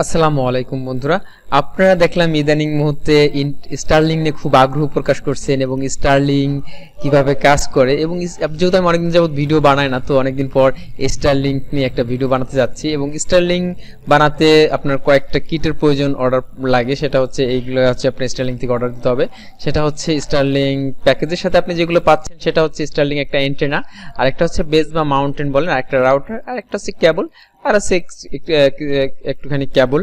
আসসালামু আলাইকুম, বন্ধুরা। আপনারা দেখলাম ইদানিং মুহূর্তে স্টারলিং নিয়ে খুব আগ্রহ প্রকাশ করছেন এবং স্টারলিং কীভাবে কাজ করে এবং যেহেতু আমি অনেকদিন যাবত ভিডিও বানাই না, তো অনেকদিন পর স্টারলিং নিয়ে একটা ভিডিও বানাতে যাচ্ছি এবং স্টারলিং বানাতে আপনার কয়েকটা কিটের প্রয়োজন অর্ডার লাগে। সেটা হচ্ছে এইগুলো হচ্ছে আপনার স্টারলিং থেকে অর্ডার দিতে হবে। সেটা হচ্ছে স্টারলিং প্যাকেজের সাথে আপনি যেগুলো পাচ্ছেন, সেটা হচ্ছে স্টারলিং একটা এন্টেনা আর একটা হচ্ছে বেস বা মাউন্টেন বলেন আর একটা রাউটার আর একটা হচ্ছে কেবল আর আছে একটুখানি ক্যাবল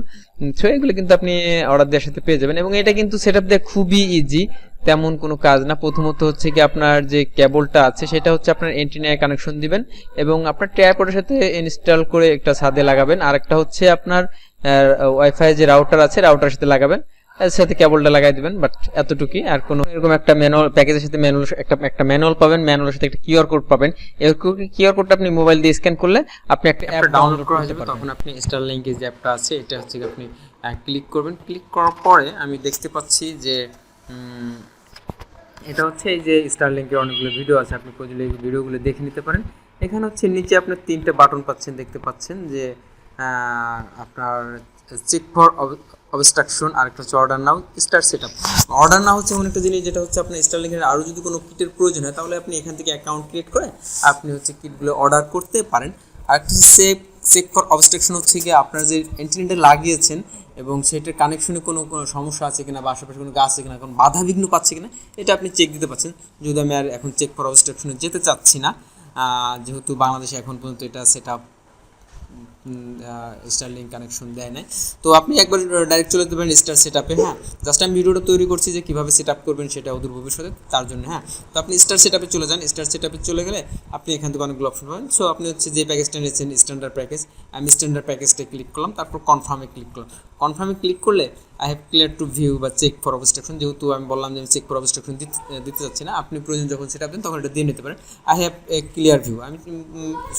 সো এগুলো কিন্তু আপনি অর্ডার দেওয়ার সাথে পেয়ে যাবেন এবং এটা কিন্তু সেট আপ খুবই ইজি তেমন কোনো কাজ না। প্রথমত হচ্ছে কি আপনার যে কেবলটা আছে, সেটা হচ্ছে আপনার এন্টিনায় কানেকশন দিবেন এবং আপনার ট্যাপের সাথে ইনস্টল করে একটা ছাদে লাগাবেন। আর একটা হচ্ছে আপনার ওয়াইফাই যে রাউটার আছে রাউটার সাথে লাগাবেন। এর সাথে কেবলটা লাগাই দিবেন বাট এতটুকুই। আর কোনো এরকম একটা ম্যানুয়াল প্যাকেজের সাথে ম্যানুয়াল একটা একটা ম্যানুয়াল পাবেন ম্যানুয়ালের সাথে একটা কিউআর কোড পাবেন। এই কিউআর কোডটা আপনি মোবাইল দিয়ে স্ক্যান করলে আপনি একটা অ্যাপ ডাউনলোড করা যাবে তখন আপনি স্টারলিংকের যে অ্যাপটা আছে এটা হচ্ছে আপনি ক্লিক করবেন। ক্লিক করার পরে আমি দেখতে পাচ্ছি যে এটা হচ্ছে এই যে স্টারলিংকের অনেকগুলো ভিডিও আছে আপনি প্রয়োজনে এই ভিডিওগুলো দেখে নিতে পারেন। এখানে হচ্ছে নিচে আপনার তিনটে বাটন পাচ্ছেন দেখতে পাচ্ছেন যে আপনার চেক ফর অবস্ট্রাকশন আর একটা হচ্ছে order now star set up order now হচ্ছে এমন একটা জিনিস যেটা হচ্ছে আপনার স্টারলিংকের আরও যদি কোনো কিটের প্রয়োজন হয়, তাহলে আপনি এখান থেকে অ্যাকাউন্ট ক্রিয়েট করে আপনি হচ্ছে কিটগুলো অর্ডার করতে পারেন। আর একটা হচ্ছে চেক ফর অবস্ট্রাকশন হচ্ছে গিয়ে আপনার যে ইন্টারনেটে লাগিয়েছেন এবং সেটার কানেকশনে কোনো কোনো সমস্যা আছে কিনা বা আশেপাশে কোনো গাছ আছে কিনা, কোনো বাধা বিঘ্ন পাচ্ছে কিনা, এটা আপনি চেক দিতে পারছেন। যদি আমি আর এখন চেক ফর অবস্ট্রাকশনে যেতে চাচ্ছি না যেহেতু বাংলাদেশে এখন পর্যন্ত এটা সেট আপ স্টারলিং কানেকশন দেয় নাই। তো আপনি একবার ডাইরেক্ট চলে দেবেন স্টার সেট আপে হ্যাঁ? জাস্ট আমি ভিডিওটা তৈরি করছি যে কীভাবে সেট আপ করবেন সেটা অদূর ভবিষ্যতে, তার জন্য হ্যাঁ? তো আপনি স্টার সেট আপে চলে যান। স্টার সেট আপে চলে গেলে আপনি এখান থেকে অনেকগুলো অপশন পাবেন। সো আপনি হচ্ছে যে প্যাকেজটা নিয়েছেন স্ট্যান্ডার্ড প্যাকেজ আমি স্ট্যান্ডার্ড প্যাকেজটা ক্লিক করলাম, তারপর কনফার্মে ক্লিক করলাম। কনফার্মে ক্লিক করলে I have clear to view বা চেক ফর অবস্ট্রাকশন যেহেতু আমি বললাম যে আমি চেক ফর অবস্ট্রাকশন দিতে চাচ্ছি না, আপনি প্রয়োজন যখন সেটা দেন তখন এটা দিয়ে নিতে পারেন। I have a clear view আমি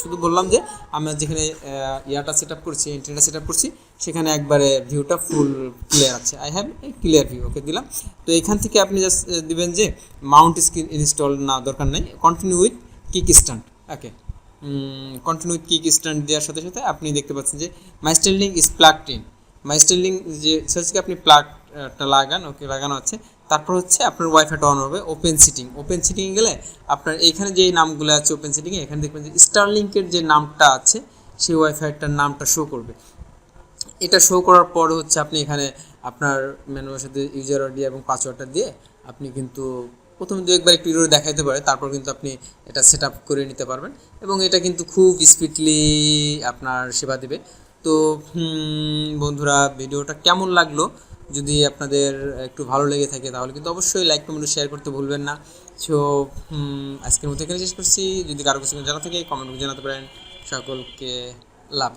শুধু বললাম যে আমরা যেখানে ইয়াটা সেট আপ করছি ইন্টারনেট সেট আপ করছি, সেখানে একবারে ভিউটা ফুল ক্লিয়ার আছে। I have a clear view okay দিলাম। তো এখান থেকে আপনি জাস্ট দিবেন যে মাউন্ট স্ক্রিন ইনস্টল না, দরকার নেই। Continue with kick stand okay continue with kick stand দেওয়ার সাথে সাথে আপনি দেখতে পাচ্ছেন যে my styling is plugged in my styling যে হচ্ছে আপনি প্লাগটা লাগান ওকে লাগানো আছে, তারপর হচ্ছে আপনার ওয়াইফাইটা অন হবে ওপেন সিটিং ওপেন সিটিং গেলে আপনার এইখানে যে নামগুলো আছে ওপেন সিটিংয়ে এখানে দেখবেন যে স্টারলিংকের যে নামটা আছে সেই ওয়াইফাইটার নামটা শো করবে। এটা শো করার পর হচ্ছে আপনি এখানে আপনার ম্যানুয়ালের সাথে ইউজার আইডি এবং পাসওয়ার্ডটা দিয়ে আপনি কিন্তু প্রথম দু একবার একটু ইউরো দেখাইতে পারে, তারপর কিন্তু আপনি এটা সেট আপ করে নিতে পারবেন এবং এটা কিন্তু খুব স্পিডলি আপনার সেবা দেবে। তো বন্ধুরা, ভিডিওটা কেমন লাগল? যদি আপনাদের একটু ভালো লেগে থাকে তাহলে কিন্তু অবশ্যই লাইক কমেন্ট শেয়ার করতে ভুলবেন না। সো আজকের মধ্যে এখানে শেষ করছি। যদি কারও কিছু জানা থাকে কমেন্ট জানাতে পারেন। সকলকে লাভ